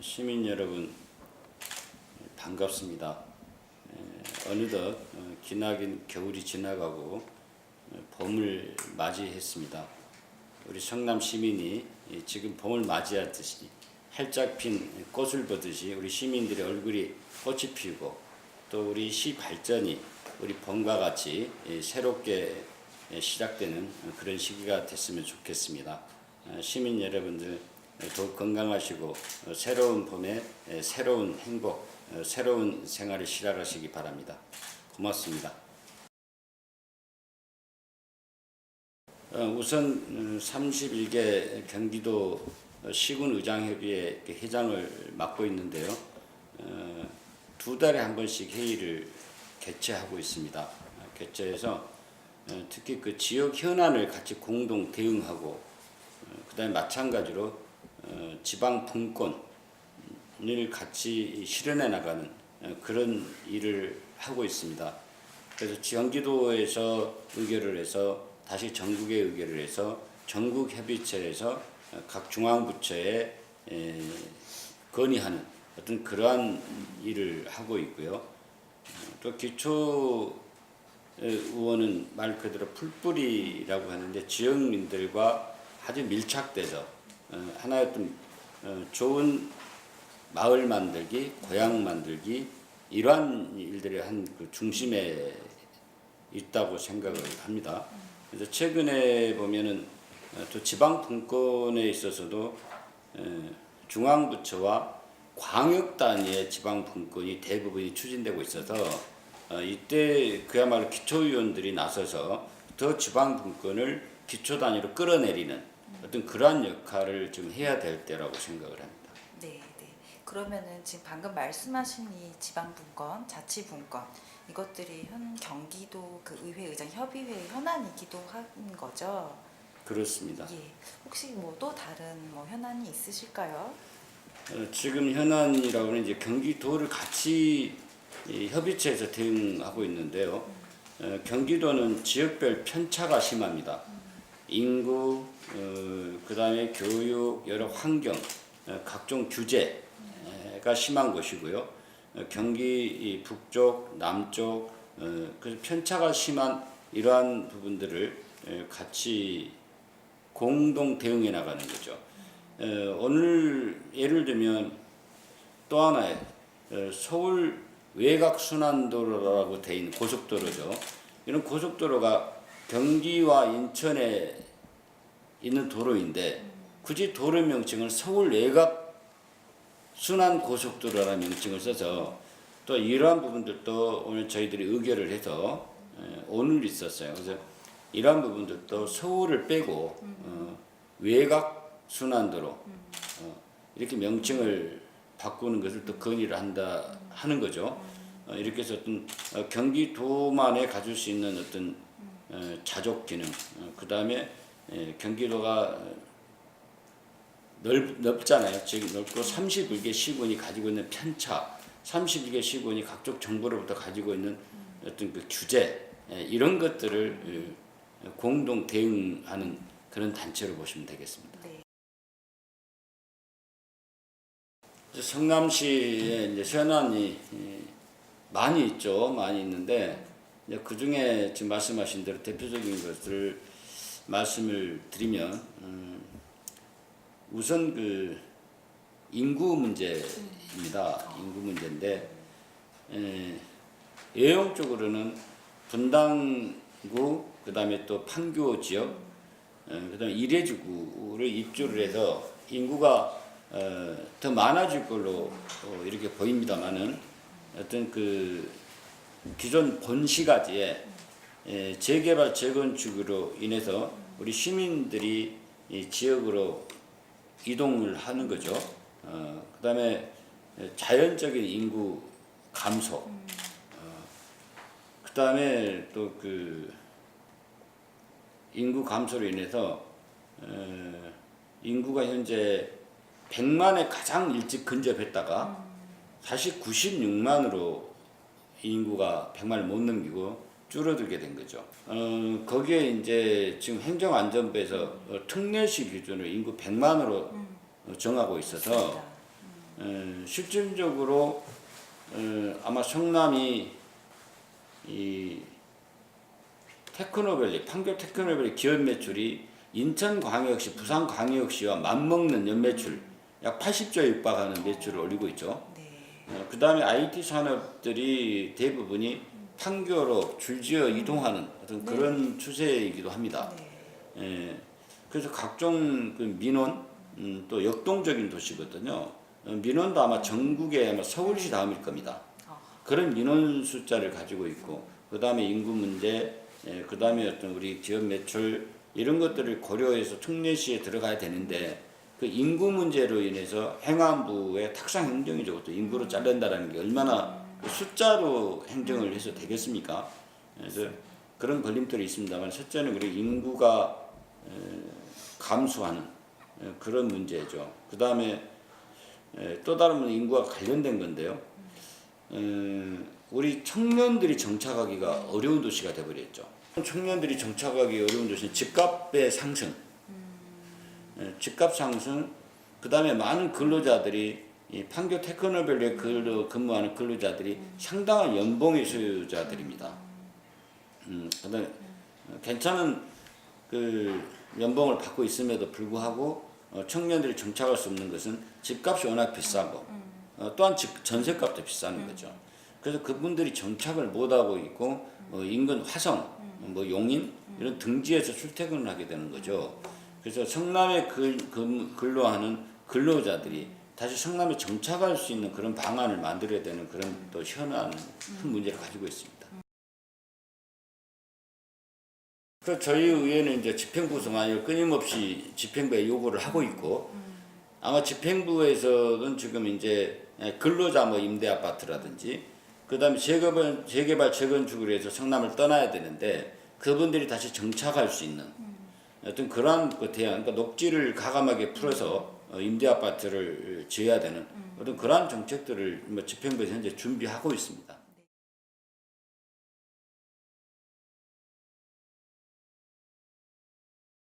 시민 여러분 반갑습니다. 에, 어느덧 어, 기나긴 겨울이 지나가고 어, 봄을 맞이했습니다. 우리 성남 시민이 이 지금 봄을 맞이하듯이 활짝 핀 꽃을 보듯이 우리 시민들의 얼굴이 꽃이 피우고 또 우리 시 발전이 우리 봄과 같이 이 새롭게 에, 시작되는 그런 시기가 됐으면 좋겠습니다. 어, 시민 여러분들 더욱 건강하시고 어, 새로운 봄에 에, 새로운 행복, 어, 새로운 생활을 시작하시기 바랍니다. 고맙습니다. 어, 우선 31개 경기도 시군 의장협의회 그 회장을 맡고 있는데요. 어, 두 달에 한 번씩 회의를 개최하고 있습니다. 어, 개최해서 어, 특히 그 지역 현안을 같이 공동 대응하고 그다음에 마찬가지로 어, 지방 분권을 같이 실현해 나가는 어, 그런 일을 하고 있습니다. 그래서 경기도에서 의결을 해서 다시 전국에 의결을 해서 전국 협의체에서 어, 각 중앙부처에 에, 건의하는 어떤 그러한 일을 하고 있고요. 어, 또 기초 에, 의원은 말 그대로 풀뿌리라고 하는데 지역민들과 아주 밀착돼서 어, 하나의 어떤 어, 좋은 마을 만들기, 고향 만들기 이러한 일들이 한 그 중심에 있다고 생각을 합니다. 그래서 최근에 보면은 어, 또 지방 분권에 있어서도 에, 중앙부처와 광역 단위의 지방 분권이 대부분이 추진되고 있어서 어, 이때 그야말로 기초위원들이 나서서 더 지방 분권을 기초 단위로 끌어내리는 어떤 그러한 역할을 좀 해야 될 때라고 생각을 합니다. 네, 네. 그러면은 지금 방금 말씀하신 이 지방분권, 자치분권 이것들이 현 경기도 그 의회 의장 협의회 현안이기도 한 거죠. 그렇습니다. 예. 혹시 뭐 또 다른 뭐 현안이 있으실까요? 어, 지금 현안이라고는 이제 경기도를 같이 이 협의체에서 대응하고 있는데요. 어, 경기도는 지역별 편차가 심합니다. 인구, 어, 그 다음에 교육, 여러 환경, 어, 각종 규제가 심한 것이고요. 어, 경기 이 북쪽, 남쪽, 어, 그 편차가 심한 이러한 부분들을 에, 같이 공동 대응해 나가는 거죠. 어, 오늘 예를 들면 또 하나의 어, 서울 외곽 순환도로라고 돼 있는 고속도로죠. 이런 고속도로가 경기와 인천에 있는 도로인데 굳이 도로 명칭을 서울 외곽 순환 고속도로라는 명칭을 써서 또 이러한 부분들도 오늘 저희들이 의결을 해서 에, 오늘 있었어요. 그래서 이러한 부분들도 서울을 빼고 어, 외곽 순환도로 어, 이렇게 명칭을 바꾸는 것을 또 건의를 한다 하는 거죠. 어, 이렇게 해서 어떤 어, 경기도만에 가질 수 있는 어떤 어, 자족 기능, 어, 그 다음에 경기도가 넓, 넓잖아요. 지금 넓고 31개 시군이 가지고 있는 편차, 31개 시군이 각종 정보로부터 가지고 있는 어떤 그 규제 예, 이런 것들을 어, 공동 대응하는 그런 단체로 보시면 되겠습니다. 네. 성남시에 이제 현안이 예, 많이 있죠. 많이 있는데 그 중에 지금 말씀하신 대로 대표적인 것을 말씀을 드리면 음, 우선 그 인구 문제입니다. 인구 문제인데 에, 예용적으로는 분당구 그다음에 또 판교 지역 어, 그다음에 이레지구를 입주를 해서 인구가 어, 더 많아질 걸로 어, 이렇게 보입니다만은 어떤 그 기존 본시가지에 에, 재개발 재건축으로 인해서 우리 시민들이 이 지역으로 이동을 하는 거죠. 어, 그 다음에 자연적인 인구 감소. 어, 그 다음에 또 그 인구 감소로 인해서 어, 인구가 현재 100만에 가장 일찍 근접했다가 사실 96만으로 인구가 100만을 못 넘기고 줄어들게 된 거죠. 어, 거기에 이제 지금 행정안전부에서 어, 특례시 기준으로 인구 100만으로 어, 정하고 있어서. 어, 실질적으로 어, 아마 성남이 이 테크노밸리 판교 테크노밸리 기업 매출이 인천광역시, 부산광역시와 맞먹는 연매출 약 80조에 육박하는 매출을 올리고 있죠. 네. 그 다음에 IT 산업들이 대부분이 판교로 줄지어 이동하는 어떤 네. 그런 추세이기도 합니다. 네. 예, 그래서 각종 그 민원 음, 또 역동적인 도시거든요. 어, 민원도 아마 전국에 아마 서울시 다음일 겁니다. 아. 그런 민원 숫자를 가지고 있고 그 다음에 인구 문제, 예, 그 다음에 어떤 우리 기업 매출 이런 것들을 고려해서 특례시에 들어가야 되는데 그 인구 문제로 인해서 행안부의 탁상 행정이죠. 또 인구를 자른다라는 게 얼마나 그 숫자로 행정을 해서 되겠습니까? 그래서 그런 걸림돌이 있습니다만 첫째는 우리 인구가 에, 감소하는 에, 그런 문제죠. 그 다음에 또 다른 건 인구와 관련된 건데요. 음, 우리 청년들이 정착하기가 어려운 도시가 되어버렸죠. 청년들이 정착하기 어려운 도시는 집값의 상승, 예, 집값 상승, 그 다음에 많은 근로자들이 이 판교 테크노밸리에 근무하는 근로자들이 상당한 연봉의 소유자들입니다. 음, 그다음에 괜찮은 그 연봉을 받고 있음에도 불구하고 어, 청년들이 정착할 수 없는 것은 집값이 워낙 비싸고 어, 또한 집, 전세값도 비싸는 거죠. 그래서 그분들이 정착을 못하고 있고 어, 인근 화성, 어, 뭐 용인 이런 등지에서 출퇴근을 하게 되는 거죠. 그래서 성남에 근, 근, 근로하는 근로자들이 다시 성남에 정착할 수 있는 그런 방안을 만들어야 되는 그런 또 현안 큰 문제를 가지고 있습니다. 그 저희 의회는 이제 집행부 성안을 끊임없이 집행부에 요구를 하고 있고 아마 집행부에서는 지금 이제 근로자 뭐 임대 아파트라든지 그다음에 재개발 재개발 재건축을 해서 성남을 떠나야 되는데 그분들이 다시 정착할 수 있는 어떤 그러한 그 대안, 그러니까 녹지를 가감하게 풀어서 어, 임대 아파트를 지어야 되는 어떤 그러한 정책들을 뭐 집행부에서 현재 준비하고 있습니다.